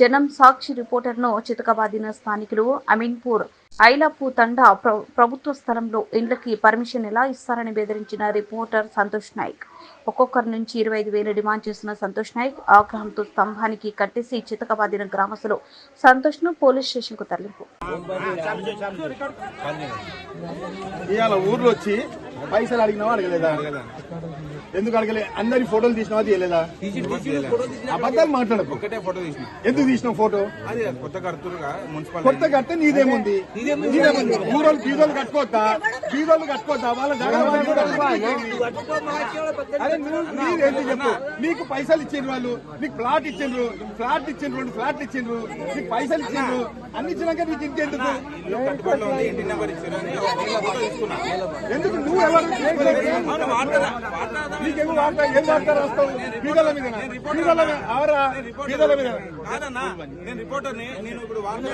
జనం సాక్షి రిపోర్టర్ను చితకబాదిన స్థానికులు అమీన్పూర్ ఐలాపు తండా ప్రభుత్వ స్థలంలో ఇండ్లకి పర్మిషన్ ఎలా ఇస్తారని బెదిరించిన రిపోర్టర్ సంతోష్ నాయక్. ఒక్కొక్కరి నుంచి ఇరవై ఐదు వేలు డిమాండ్ చేస్తున్న సంతోష్ నాయక్ ఆగ్రహంతో స్తంభానికి కట్టేసి చితకబాదిన గ్రామస్తులు సంతోష్ను పోలీస్ స్టేషన్కు తరలింపు. ఊర్లో వచ్చి పైసలు అడిగినావా అడగలేదా ఎందుకు అడగలే? అందరి ఫోటోలు తీసినావా తీయలేదా? అబద్ధాలు మాట్లాడకు. ఒకటే ఫోటో తీసిన. ఎందుకు తీసినావు ఫోటో? అది కొత్త కడుతురుగా మున్సిపల్ కొత్త కడితే నీదేముంది? నీదేముంది. ఊరోళ్ళు బీదోళ్ళు కట్టుకోవద్దా? బీదోళ్ళు కట్టుకోవద్దా? వాళ్ళ నీదేంటి చెప్పు? నీకు పైసలు ఇచ్చిండ్రు వాళ్ళు. నీకు ప్లాట్ ఇచ్చిండ్రు. ప్లాట్ ఇచ్చిండ్రు రెండు ప్లాట్లు ఇచ్చిండ్రు. నీకు పైసలు ఇచ్చిండ్రు. అన్ని ఇచ్చినాక నీకు ఇంకెందుకు? ఎందుకు? నువ్వు ఎవరు? వార్త ఏం వార్త రాస్తావు? బీదల మీద బీదల మీద అవరా బీదల మీద నేను రిపోర్టర్ని నేను ఇప్పుడు వార్త